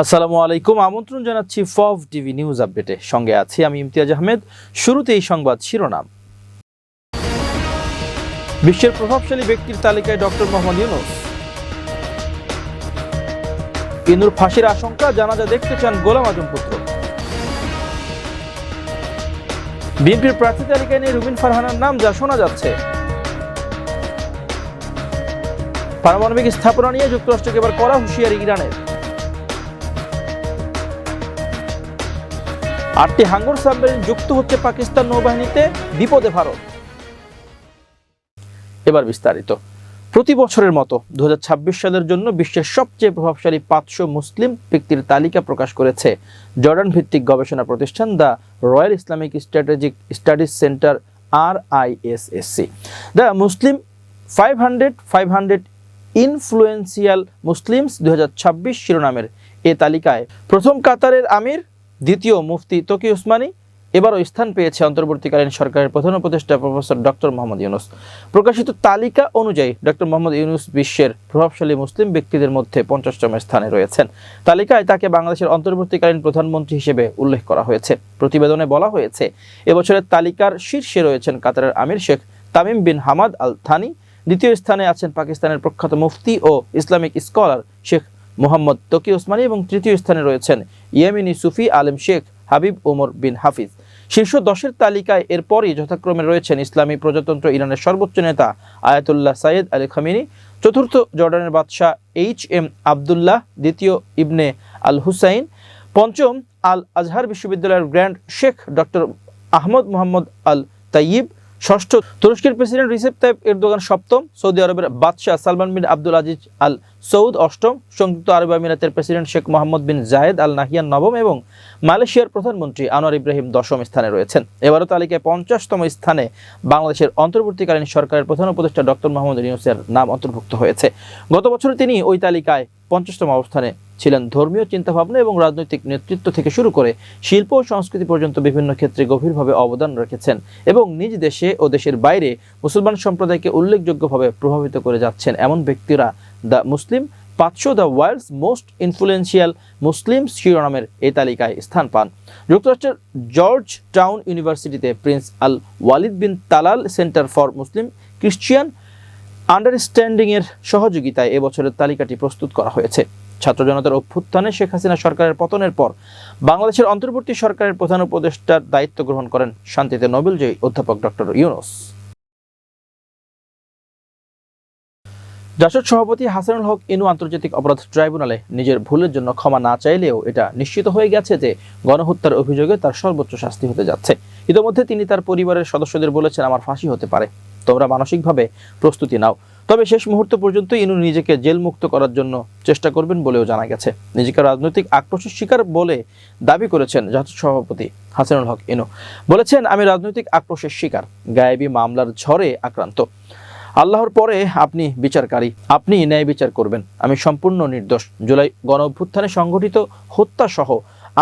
আসসালামু আলাইকুম। আমন্ত্রণ জানাচ্ছি ফভ টিভি নিউজ আপডেটে। সঙ্গে আছি আমি ইমতিয়াজ আহমেদ। শুরুতে এই সংবাদ শিরোনাম। বিশ্বের প্রভাবশালী ব্যক্তির তালিকায় ডক্টর মোহাম্মদ ইউনুস। ইনুর ফাঁসির আশঙ্কা, জানাজা দেখতে চান গোলাম আজম পুত্র। বিএনপির প্রার্থী তালিকায় নিয়ে রুবিন ফারহানার নাম, যা শোনা যাচ্ছে। পারমাণবিক স্থাপনা নিয়ে যুক্তরাষ্ট্রকে এবার করা হুঁশিয়ারি ইরানের। আটটি হাঙ্গর সাবমেরিন যুক্ত হচ্ছে পাকিস্তান নৌবাহিনীতে। বিপদে ভারত। এবার বিস্তারিত। প্রতি বছরের মতো দুহাজার ছাব্বিশ সালের জন্য বিশ্বের সবচেয়ে প্রভাবশালী পাঁচশো মুসলিম ব্যক্তির তালিকা প্রকাশ করেছে জর্ডান ভিত্তিক গবেষণা প্রতিষ্ঠান the Royal Islamic Strategic Studies Centre R ISSC the Muslim five hundred five hundred influential Muslims দুই হাজার ছাব্বিশ শিরোনামের এ তালিকায় প্রথম কাতারের আমির দ্বিতীয় মুফতি তকি উসমানী এবারও স্থান পেয়েছে অন্তর্বর্তীকালীন সরকারের প্রধান উপদেষ্টা প্রফেসর ডক্টর মোহাম্মদ ইউনুস। প্রকাশিত তালিকা অনুযায়ী ডক্টর মোহাম্মদ ইউনুস বিশ্বের প্রভাবশালী মুসলিম ব্যক্তিদের মধ্যে পঞ্চাশতম স্থানে রয়েছেন। তালিকায় তাকে বাংলাদেশের অন্তর্বর্তীকালীন প্রধানমন্ত্রী হিসেবে উল্লেখ করা হয়েছে। প্রতিবেদনে বলা হয়েছে, এবছরের তালিকার শীর্ষে রয়েছেন কাতারের আমির Sheikh Tamim bin Hamad Al Thani দ্বিতীয় স্থানে আছেন পাকিস্তানের প্রখ্যাত মুফতি ও ইসলামিক স্কলার শেখ মোহাম্মদ তকি ওসমানী এবং তৃতীয় স্থানে রয়েছেন ইয়েমিনি সুফি আলেম শেখ হাবিব ওমর বিন হাফিজ। শীর্ষ দশের তালিকায় এরপরই যথাক্রমে রয়েছেন ইসলামী প্রজাতন্ত্র ইরানের সর্বোচ্চ নেতা আয়াতুল্লাহ সাইয়েদ আলী খামিনি, চতুর্থ জর্ডানের বাদশাহ এইচ এম আবদুল্লাহ, দ্বিতীয় ইবনে আল হুসাইন, পঞ্চম আল আজহার বিশ্ববিদ্যালয়ের grand sheikh doctor Ahmad Mohammad Al Tayyib, ষষ্ঠ তুরস্কের প্রেসিডেন্ট রিসেপ তাইপ এরদোগান সপ্তম, সৌদি আরবের বাদশাহ সালমান বিন আব্দুল আজিজ আল সৌদ অষ্টম, সংযুক্ত আরব আমিরাতের president Sheikh Mohammed bin Zayed Al Nahyan নবম এবং মালয়েশিয়ার প্রধানমন্ত্রী আনোয়ার ইব্রাহিম দশম স্থানে রয়েছেন। এবারও তালিকায় পঞ্চাশতম স্থানে বাংলাদেশের অন্তর্বর্তীকালীন সরকারের প্রধান উপদেষ্টা ডক্টর মোহাম্মদ ইউনুসের নাম অন্তর্ভুক্ত হয়েছে। গত বছর তিনি ওই তালিকায় পঞ্চাশতম অবস্থানে ছিলেন। ধর্মীয় চিন্তাভাবনা এবং রাজনৈতিক নেতৃত্ব থেকে শুরু করে শিল্প ও সংস্কৃতি পর্যন্ত বিভিন্ন ক্ষেত্রে গভীরভাবে অবদান রেখেছেন এবং নিজ দেশে ও দেশের বাইরে মুসলমান সম্প্রদায়কে উল্লেখযোগ্যভাবে প্রভাবিত করে যাচ্ছেন এমন ব্যক্তিরা দ্য মুসলিম, পাঁচশো the world's most influential Muslim শিরোনামের এই তালিকায় স্থান পান। যুক্তরাষ্ট্রের জর্জ টাউন ইউনিভার্সিটিতে Prince Al Waleed bin Talal Centre for Muslim Christian Understanding এর সহযোগিতায় এবছরের তালিকাটি প্রস্তুত করা হয়েছে। ছাত্র জনতার অভ্যুত্থানে শেখ হাসিনা সরকারের পতনের পর বাংলাদেশের অন্তর্বর্তী সরকারের প্রধান উপদেষ্টার দায়িত্ব গ্রহণ করেন শান্তিতে নোবেলজয়ী অধ্যাপক ডক্টর ইউনুস। জাসদ সভাপতি হাসানুল হক ইনু আন্তর্জাতিক অপরাধ ট্রাইব্যুনালে নিজের ভুলের জন্য ক্ষমা না চাইলেও এটা নিশ্চিত হয়ে গেছে যে গণহত্যার অভিযোগে তার সর্বোচ্চ শাস্তি হতে যাচ্ছে। ইতিমধ্যে তিনি তার পরিবারের সদস্যদের বলেছেন, আমার ফাঁসি হতে পারে। তোমরা মানসিকভাবে প্রস্তুতি নাও। তবে শেষ মুহূর্ত পর্যন্ত ইনু নিজেকে জেল মুক্ত করার জন্য চেষ্টা করবেন বলেও জানা গেছে। নিজেকে রাজনৈতিক আক্রোশের শিকার বলে দাবি করেছেন জাতীয় সভাপতি হাসানুল হক ইনু। বলেছেন, আমি রাজনৈতিক আক্রোশের শিকার। গায়েবী মামলার ঝড়ে আক্রান্ত। আল্লাহর পরে আপনি বিচারকারী, আপনি ন্যায় বিচার করবেন। আমি সম্পূর্ণ নির্দোষ। জুলাই গণ অভ্যুত্থানে সংঘটিত হত্যা সহ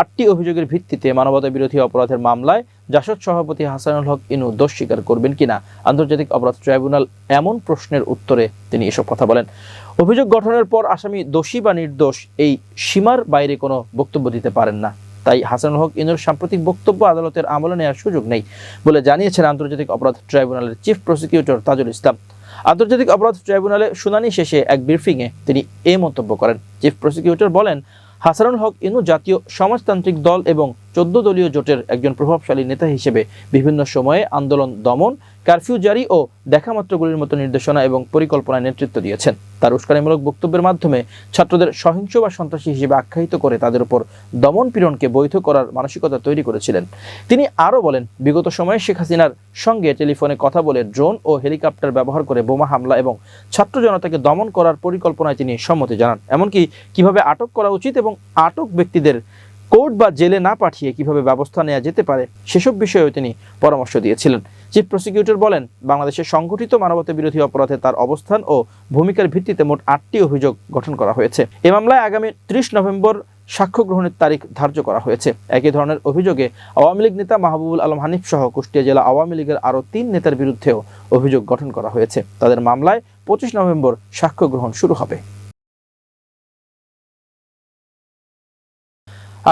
আটটি অভিযোগের ভিত্তিতে মানবতা বিরোধী অপরাধের মামলায় জাসদ সভাপতি হাসানুল হক ইনু দোষ স্বীকার করবেন কিনা, আন্তর্জাতিক অপরাধ ট্রাইব্যুনাল এমন প্রশ্নের উত্তরে তিনি এসব কথা বলেন। অভিযোগ গঠনের পর আসামি দোষী বা নির্দোষ এই সীমার বাইরে কোনো বক্তব্য দিতে পারেন না। তাই হাসানুল হক ইনুর সাম্প্রতিক বক্তব্য আদালতের আমলে নেওয়ার সুযোগ নেই বলে জানিয়েছেন আন্তর্জাতিক অপরাধ ট্রাইব্যুনালের চিফ প্রসিকিউটর তাজুল ইসলাম। আন্তর্জাতিক অপরাধ ট্রাইব্যুনালে শুনানি শেষে এক ব্রিফিংয়ে তিনি এ মন্তব্য করেন। চিফ প্রসিকিউটর বলেন, হাসানুল হক ইনু জাতীয় সমাজতান্ত্রিক দল এবং চোদ্দ দলীয় জোটের একজন প্রভাবশালী নেতা হিসেবে বিভিন্ন সময়ে আন্দোলন দমন কারফিউ জারি ও দেখামাত্রগুলির মতো নির্দেশনা এবং পরিকল্পনায় নেতৃত্ব দিয়েছেন। তার উস্কানিমূলক বক্তব্যের মাধ্যমে ছাত্রদের সহিংস বা সন্ত্রাসী হিসেবে আখ্যায়িত করে তাদের উপর দমন পীড়নকে বৈধ করার মানসিকতা তৈরি করেছিলেন। তিনি আরও বলেন, বিগত সময়ে শেখ হাসিনার সঙ্গে টেলিফোনে কথা বলে ড্রোন ও হেলিকপ্টার ব্যবহার করে বোমা হামলা এবং ছাত্র জনতাকে দমন করার পরিকল্পনায় তিনি সম্মতি জানান। এমনকি কীভাবে আটক করা উচিত এবং আটক ব্যক্তিদের কোর্ট বা জেলে না পাঠিয়ে কীভাবে ব্যবস্থা নেওয়া যেতে পারে, সেসব বিষয়েও তিনি পরামর্শ দিয়েছিলেন। চিফ প্রসিকিউটর বলেন, বাংলাদেশের সংগঠিত মানবতা বিরোধী অপরাধে তার অবস্থান ও ভূমিকার ভিত্তিতে মোট আটটি অভিযোগ গঠন করা হয়েছে। এ মামলায় আগামী ত্রিশ নভেম্বর সাক্ষ্য গ্রহণের তারিখ ধার্য করা হয়েছে। একই ধরনের অভিযোগে আওয়ামী লীগ নেতা মাহবুবুল আলম হানিফ সহ কুষ্টিয়া জেলা আওয়ামী লীগের আরও তিন নেতার বিরুদ্ধেও অভিযোগ গঠন করা হয়েছে। তাদের মামলায় পঁচিশ নভেম্বর সাক্ষ্য গ্রহণ শুরু হবে।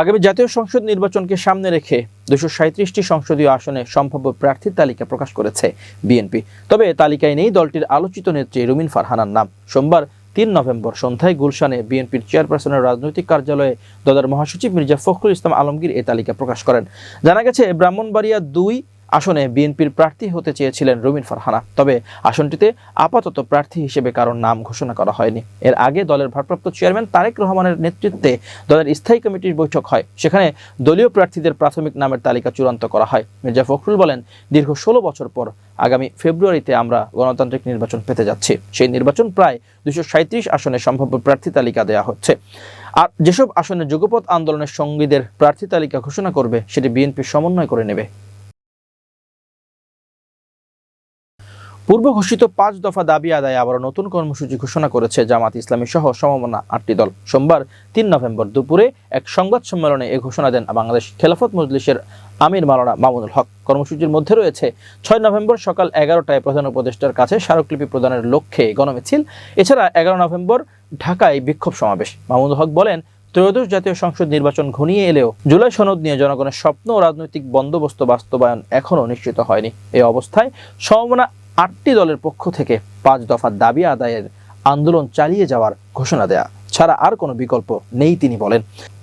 আগামী জাতীয় সংসদ নির্বাচনকে সামনে রেখে দুশো সাঁত্রিশটি সংসদীয় আসনে সম্ভাব্য প্রার্থীর তালিকা প্রকাশ করেছে বিএনপি। তবে তালিকায় নেই দলটির আলোচিত নেত্রী রুমিন ফারহানার নাম। সোমবার তিন নভেম্বর সন্ধ্যায় গুলশানে বিএনপির চেয়ারপারসনের রাজনৈতিক কার্যালয়ে দলের মহাসচিব মির্জা ফখরুল ইসলাম আলমগীর এ তালিকা প্রকাশ করেন। জানা গেছে, ব্রাহ্মণবাড়িয়া দুই আসনে বিএনপির প্রার্থী হতে চেয়েছিলেন রুমিন ফারহানা। তবে আসনটিতে আপাতত প্রার্থী হিসেবে কারোর নাম ঘোষণা করা হয়নি। এর আগে দলের ভারপ্রাপ্ত চেয়ারম্যান তারেক রহমানের নেতৃত্বে দলের স্থায়ী কমিটির বৈঠক হয়। সেখানে দলীয় প্রার্থীদের প্রাথমিক নামের তালিকা চূড়ান্ত করা হয়। মির্জা ফখরুল বলেন, দীর্ঘ ষোলো বছর পর আগামী ফেব্রুয়ারিতে আমরা গণতান্ত্রিক নির্বাচন পেতে যাচ্ছি। সেই নির্বাচন প্রায় দুশো আসনে সম্ভাব্য প্রার্থী তালিকা দেওয়া হচ্ছে। আর যেসব আসনে যুগপথ আন্দোলনের সঙ্গীদের প্রার্থী তালিকা ঘোষণা করবে, সেটি বিএনপি সমন্বয় করে নেবে। পূর্ব ঘোষিত পাঁচ দফা দাবি আদায়ে আবার নতুন কর্মসূচি ঘোষণা করেছে জামাত ইসলামী সহ সমমনা আটটি দল। সোমবার তিন নভেম্বর দুপুরে এক সংবাদ সম্মেলনে এ ঘোষণা দেন বাংলাদেশ খেলাফত মজলিসের আমির মালানা মামুনুল হক। কর্মসূচির মধ্যে রয়েছে ছয় নভেম্বর সকাল এগারোটায় প্রধান উপদেষ্টার কাছে স্মারকলিপি প্রদানের লক্ষ্যে গণমিছিল। এছাড়া এগারো নভেম্বর ঢাকায় বিক্ষোভ সমাবেশ। মামুনুল হক বলেন, ত্রয়োদশ জাতীয় সংসদ নির্বাচন ঘনিয়ে এলেও জুলাই সনদ নিয়ে জনগণের স্বপ্ন ও রাজনৈতিক বন্দোবস্ত বাস্তবায়ন এখনও নিশ্চিত হয়নি। এই অবস্থায় সমমনা আটটি দলের পক্ষ থেকে পাঁচ দফার দাবি আদায়ের আন্দোলন চালিয়ে যাওয়ার ঘোষণা দেয়া। ছাড়া আর কোনো বিকল্প নেই, তিনি বলেন।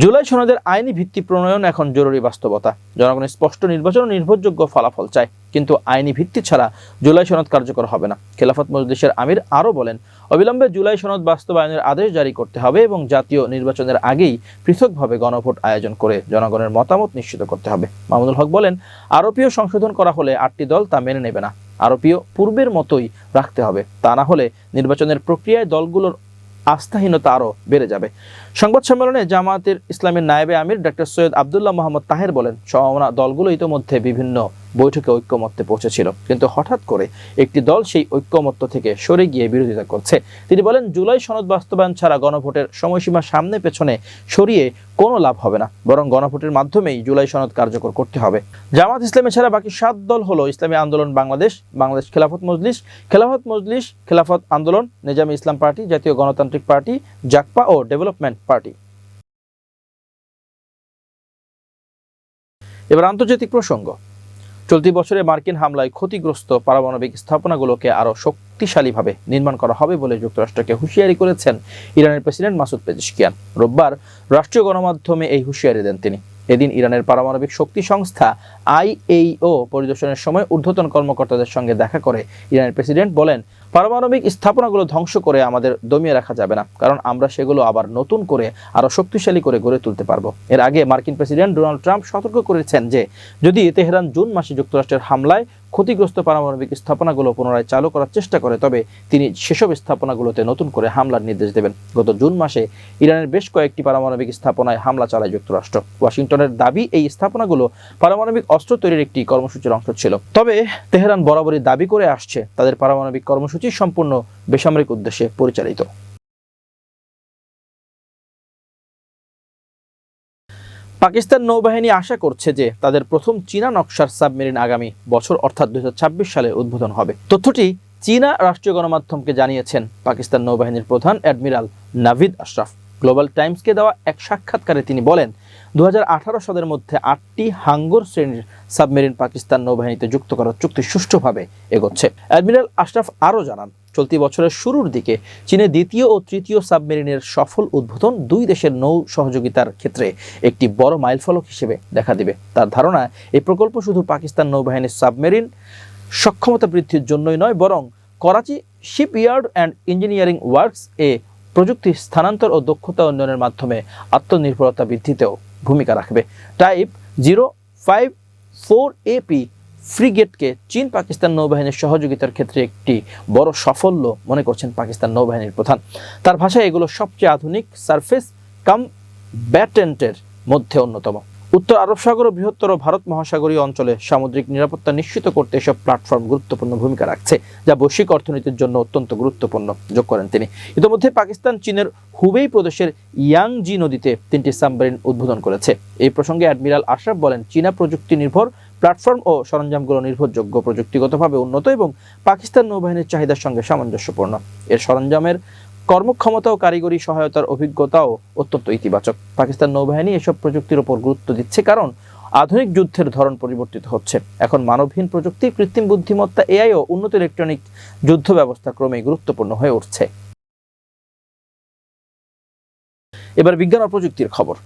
জুলাই সনদের আইনি ভিত্তি প্রণয়ন এখন জরুরি বাস্তবতা। জনগণের স্পষ্ট নির্বাচন নির্ভরযোগ্য ফলাফল চায়, কিন্তু আইনি ভিত্তি ছাড়া জুলাই সনদ কার্যকর হবে না। খেলাফত মজলিসের আমির আরও বলেন, অবিলম্বে জুলাই সনদ বাস্তবায়নের আদেশ জারি করতে হবে এবং জাতীয় নির্বাচনের আগেই পৃথকভাবে গণভোট আয়োজন করে জনগণের মতামত নিশ্চিত করতে হবে। মামুনুল হক বলেন, আরোপীয় সংশোধন করা হলে আটটি দল তা মেনে নেবে না। আরোপীয় পূর্বের মতোই রাখতে হবে। তা না হলে নির্বাচনের প্রক্রিয়ায় দলগুলোর আস্থাহীনতা আরও বেড়ে যাবে। সংবাদ সম্মেলনে জামায়াতের ইসলামের নায়েবে আমির ডক্টর সৈয়দ আবদুল্লাহ মোহাম্মদ তাহের বলেন সমমনা দলগুলো ইতোমধ্যে বিভিন্ন বৈঠকে ঐক্যমত্যে পৌঁছেছিল। কিন্তু হঠাৎ করে একটি দল সেই ঐক্যমত্য থেকে সরে গিয়ে বিরোধিতা করছে। তিনি বলেন, জুলাই সনদ বাস্তবায়ন ছাড়া গণভোটের সময়সীমা সামনে পেছনে সরিয়ে কোনো লাভ হবে না, বরং গণভোটের মাধ্যমেই জুলাই সনদ কার্যকর করতে হবে। জামাত ইসলামী ছাড়া বাকি সাত দল হলো ইসলামী আন্দোলন বাংলাদেশ বাংলাদেশ খেলাফত মজলিস খেলাফত মজলিস, খেলাফত আন্দোলন, নিজামী ইসলাম পার্টি, জাতীয় গণতান্ত্রিক পার্টি জাকপা ও ডেভেলপমেন্ট পার্টি। এবার আন্তর্জাতিক প্রসঙ্গ। চলতি বছরে মার্কিন হামলায় ক্ষতিগ্রস্ত পারমাণবিক স্থাপনাগুলোকে আরও শক্তিশালীভাবে নির্মাণ করা হবে বলে যুক্তরাষ্ট্রকে হুঁশিয়ারি করেছেন ইরানের প্রেসিডেন্ট মাসুদ পেজিশকিয়ান। রোববার রাষ্ট্রীয় গণমাধ্যমে এই হুঁশিয়ারি দেন তিনি। এদিন ইরানের পারমাণবিক শক্তি সংস্থা আইএইও পরিদর্শনের সময় ঊর্ধ্বতন কর্মকর্তাদের সঙ্গে দেখা করে ইরানের প্রেসিডেন্ট বলেন পারমাণবিক স্থাপনাগুলো ধ্বংস করে আমাদের দমিয়ে রাখা যাবে না, কারণ আমরা সেগুলো আবার নতুন করে, আরও শক্তিশালী করে গড়ে তুলতে পারব। এর আগে মার্কিন প্রেসিডেন্ট ডোনাল্ড ট্রাম্প সতর্ক করেছেন যে, যদি তেহরান জুন মাসে যুক্তরাষ্ট্রের হামলায় ক্ষতিগ্রস্ত পারমাণবিক স্থাপনাগুলো পুনরায় চালু করার চেষ্টা করে, তবে তিনি সেসব স্থাপনাগুলোতে নতুন করে হামলার নির্দেশ দেবেন। গত জুন মাসে ইরানের বেশ কয়েকটি পারমাণবিক স্থাপনায় হামলা চালায় যুক্তরাষ্ট্র। ওয়াশিংটনের দাবি, এই স্থাপনাগুলো পারমাণবিক অস্ত্র তৈরির একটি কর্মসূচির অংশ ছিল। তবে তেহরান বরাবরই দাবি করে আসছে, তাদের পারমাণবিক কর্মসূচি সম্পূর্ণ বেসামরিক উদ্দেশ্যে পরিচালিত। পাকিস্তান নৌবাহিনী আশা করছে যে তাদের প্রথম চীনা নকশার সাবমেরিন আগামী বছর, অর্থাৎ দুই সালে উদ্বোধন হবে। তথ্যটি চীনা রাষ্ট্রীয় গণমাধ্যমকে জানিয়েছেন পাকিস্তান নৌবাহিনীর প্রধান অ্যাডমিরাল নাভিদ আশরাফ। গ্লোবাল টাইমসকে দেওয়া এক সাক্ষাৎকারে তিনি বলেন, দুই হাজার আঠারো সালের মধ্যে আটটি হাঙ্গর শ্রেণির সাবমেরিন পাকিস্তান নৌবাহিনীতে যুক্ত করার চুক্তি সুষ্ঠুভাবে এগোচ্ছে। অ্যাডমিরাল আশরাফ আরও জানান চলতি বছরের শুরুর দিকে চীনের দ্বিতীয় ও তৃতীয় সাবমেরিনের সফল উদ্বোধন দুই দেশের নৌ সহযোগিতার ক্ষেত্রে একটি বড় মাইলফলক হিসেবে দেখা দিবে। তার ধারণা, এই প্রকল্প শুধু পাকিস্তান নৌবাহিনীর সাবমেরিন সক্ষমতা বৃদ্ধির জন্যই নয়, বরং Karachi shipyard and engineering works এ প্রযুক্তি স্থানান্তর ও দক্ষতা উন্নয়নের মাধ্যমে আত্মনির্ভরতা বৃদ্ধিতেও ভূমিকা রাখবে। Type zero five four AP ফ্রিগেটকে চীন পাকিস্তান নৌবাহিনীর সহযোগিতার ক্ষেত্রে একটি বড় সাফল্য মনে করছেন পাকিস্তান নৌবাহিনীর প্রধান। তার ভাষায় এগুলো সবচেয়ে আধুনিক, সারফেস, কাম ব্যাটেন্টের মধ্যে অন্যতম। উত্তর আরব সাগর ও বৃহত্তর ভারত মহাসাগরীয় অঞ্চলে সামুদ্রিক নিরাপত্তা নিশ্চিত করতে এসব প্ল্যাটফর্ম গুরুত্বপূর্ণ ভূমিকা রাখছে, যা বৈশ্বিক অর্থনীতির জন্য অত্যন্ত গুরুত্বপূর্ণ, যোগ করেন তিনি। ইতিমধ্যে পাকিস্তান চীনের হুবেই প্রদেশের ইয়াংজি নদীতে তিনটি সাবমেরিন উদ্বোধন করেছে। এই প্রসঙ্গে অ্যাডমিরাল আশরাফ বলেন, চীনা প্রযুক্তি নির্ভর প্ল্যাটফর্ম ও সরঞ্জামগুলো নির্ভরযোগ্য, প্রযুক্তিগতভাবে উন্নত এবং পাকিস্তান নৌবাহিনীর চাহিদার সঙ্গে সামঞ্জস্যপূর্ণ। এর সরঞ্জামের কর্মক্ষমতা ও কারিগরি সহায়তার অভিজ্ঞতাও অত্যন্ত ইতিবাচক। পাকিস্তান নৌবাহিনী এসব প্রযুক্তির উপর গুরুত্ব দিচ্ছে কারণ আধুনিক যুদ্ধের ধরন পরিবর্তিত হচ্ছে। এখন মানবহীন প্রযুক্তি, কৃত্রিম বুদ্ধিমত্তা, এআই ও উন্নত ইলেকট্রনিক যুদ্ধ ব্যবস্থা ক্রমেই গুরুত্বপূর্ণ হয়ে উঠছে। এবার বিজ্ঞান ও প্রযুক্তির খবর।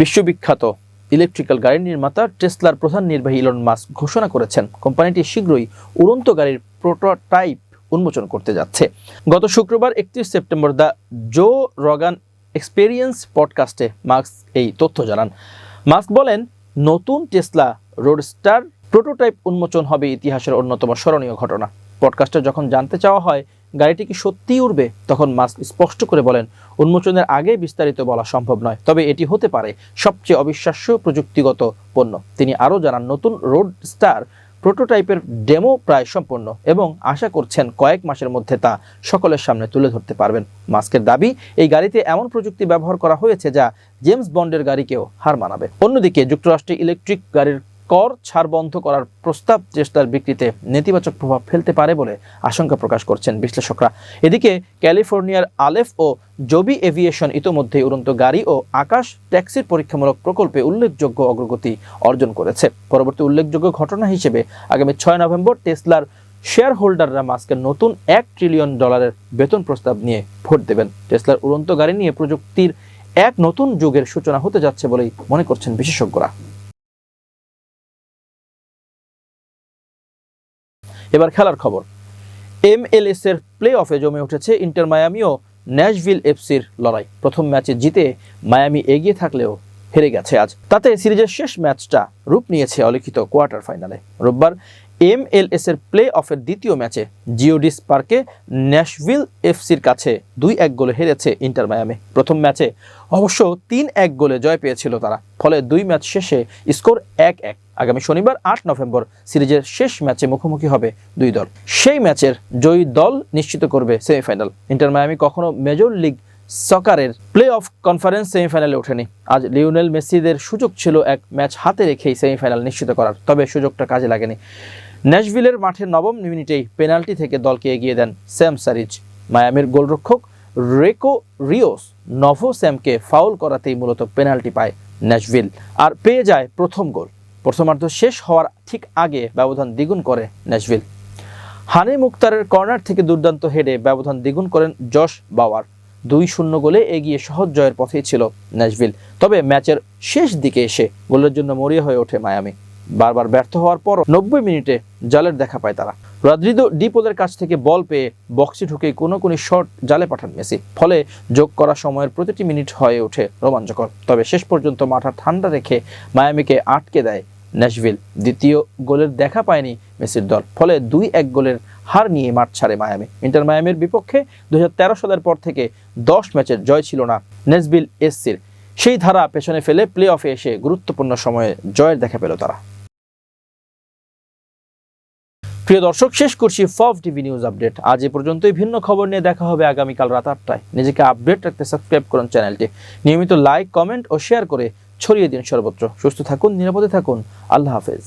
বিশ্ববিখ্যাত ইলেকট্রিক্যাল গাড়ির নির্মাতা টেসলার প্রধান নির্বাহী ইলন মাস্ক ঘোষণা করেছেন, কোম্পানিটি শীঘ্রই উড়ন্ত গাড়ির প্রোটোটাইপ উন্মোচন করতে যাচ্ছে। গত শুক্রবার একত্রিশ September the Joe Rogan experience পডকাস্টে Musk এই তথ্য জানান। মাস্ক বলেন, নতুন টেসলা রোডস্টার প্রোটোটাইপ উন্মোচন হবে ইতিহাসের অন্যতম স্মরণীয় ঘটনা। পডকাস্টে যখন জানতে চাওয়া হয়, গাড়িটি কি সত্যিই উড়বে, তখন মাস্ক স্পষ্ট করে বলেন, উন্মোচনের আগে বিস্তারিত বলা সম্ভব নয়। তবে এটি হতে পারে সবচেয়ে অবিশ্বাস্য প্রযুক্তিগত পণ্য। তিনি আরও জানান, নতুন রোড স্টার প্রোটোটাইপের ডেমো প্রায় সম্পন্ন এবং আশা করছেন কয়েক মাসের মধ্যে তা সকলের সামনে তুলে ধরতে পারবেন। মাস্কের দাবি, এই গাড়িতে এমন প্রযুক্তি ব্যবহার করা হয়েছে যা জেমস বন্ডের গাড়িকেও হার মানাবে। অন্যদিকে যুক্তরাষ্ট্রে ইলেকট্রিক গাড়ির কর ছাড় বন্ধ করার প্রস্তাব চেষ্টার বিক্রিতে নেতিবাচক প্রভাব ফেলতে পারে বলে আশঙ্কা প্রকাশ করছেন বিশ্লেষকরা। এদিকে ক্যালিফোর্নিয়ার আলেফ ও জবি এভিয়েশন ইতোমধ্যেই উড়ন্ত গাড়ি ও আকাশ ট্যাক্সির পরীক্ষামূলক প্রকল্পে উল্লেখযোগ্য অগ্রগতি অর্জন করেছে। পরবর্তী উল্লেখযোগ্য ঘটনা হিসেবে আগামী ছয় নভেম্বর টেসলার শেয়ার হোল্ডাররা মাস্কের নতুন এক ট্রিলিয়ন ডলারের বেতন প্রস্তাব নিয়ে ভোট দেবেন। টেসলার উড়ন্ত গাড়ি নিয়ে প্রযুক্তির এক নতুন যুগের সূচনা হতে যাচ্ছে বলেই মনে করছেন বিশেষজ্ঞরা। এবার খেলার খবর। এমএলএস এর প্লে অফে জমে উঠেছে ইন্টার মায়ামি ও ন্যাশভিল এফসির লড়াই। প্রথম ম্যাচে জিতে মায়ামি এগিয়ে থাকলেও হেরে গেছে আজ। তাতে সিরিজের শেষ ম্যাচটা রূপ নিয়েছে অলিখিত কোয়ার্টার ফাইনালে। রোববার এমএলএস এর প্লে অফের দ্বিতীয় ম্যাচে জিওডিস পার্কে ন্যাশভিল এফসির কাছে দুই এক গোলে হেরেছে ইন্টার মায়ামি। প্রথম ম্যাচে অবশ্য তিন এক গোলে জয় পেয়েছিল তারা। ফলে দুই ম্যাচ শেষে স্কোর এক এক আগামী শনিবার, আট নভেম্বর সিরিজের শেষ ম্যাচে মুখোমুখি হবে দুই দল। সেই ম্যাচের জয়ী দল নিশ্চিত করবে সেমিফাইনাল। ইন্টার মায়ামি কখনো মেজর লিগ সকারের প্লে অফ কনফারেন্স সেমিফাইনালে ওঠেনি। আজ লিওনেল মেসিদের সুযোগ ছিল এক ম্যাচ হাতে রেখেই সেমিফাইনাল নিশ্চিত করার, তবে সুযোগটা কাজে লাগেনি। ন্যাশভিলের মাঠের নবম মিনিটেই পেনাল্টি থেকে দলকে এগিয়ে দেন স্যাম সারিজ। মায়ামির গোলরক্ষক রেকো রিওস নভো স্যামকে ফাউল করাতেই মূলত পেনাল্টি পায় ন্যাশভিল, আর পেয়ে যায় প্রথম গোল। প্রথমার্ধ শেষ হওয়ার ঠিক আগে ব্যবধান দ্বিগুণ করে ন্যাশভিল হানি মুক্তারের কর্নার থেকে দুর্দান্ত হেডে ব্যবধান দ্বিগুণ করেন যশ বাওয়ার। দুই শূন্য গোলে এগিয়ে সহজ জয়ের পথেই ছিল ন্যাশভিল তবে ম্যাচের শেষ দিকে এসে গোলের জন্য মরিয়া হয়ে ওঠে মায়ামি। বারবার ব্যর্থ হওয়ার পর নব্বই মিনিটে জালের দেখা পায় তারা। রদ্রিদো ডিপোলের কাছ থেকে বল পেয়ে বক্সে ঢুকে কোনো কোনো শট জালে পাঠান মেসি। ফলে যোগ করা সময়ের প্রতিটি মিনিট হয়ে ওঠে রোমাঞ্চকর। তবে শেষ পর্যন্ত মাথা ঠান্ডা রেখে মায়ামিকে আটকে দেয় ন্যাশভিল দ্বিতীয় গোলের দেখা পায়নি মেসির দল, ফলে দুই এক গোলের হার নিয়ে মাঠ ছাড়ে মায়ামি। ইন্টার মায়ামির বিপক্ষে দুই হাজার তেরো সালের পর থেকে দশ ম্যাচের জয় ছিল না নেসবিল এসসির। সেই ধারা পেছনে ফেলে প্লে অফে এসে গুরুত্বপূর্ণ সময়ে জয়ের দেখা পেল তারা। প্রিয় দর্শক, শেষ করছি ফফ টিভি নিউজ আপডেট। আজ এ পর্যন্তই, ভিন্ন খবর নিয়ে দেখা হবে আগামীকাল রাত আটটায়। নিজেকে আপডেট রাখতে সাবস্ক্রাইব করুন চ্যানেলটি। নিয়মিত লাইক, কমেন্ট ও শেয়ার করে ছড়িয়ে দিন সর্বত্র। সুস্থ থাকুন নিরাপদে থাকুন। আল্লাহ হাফেজ।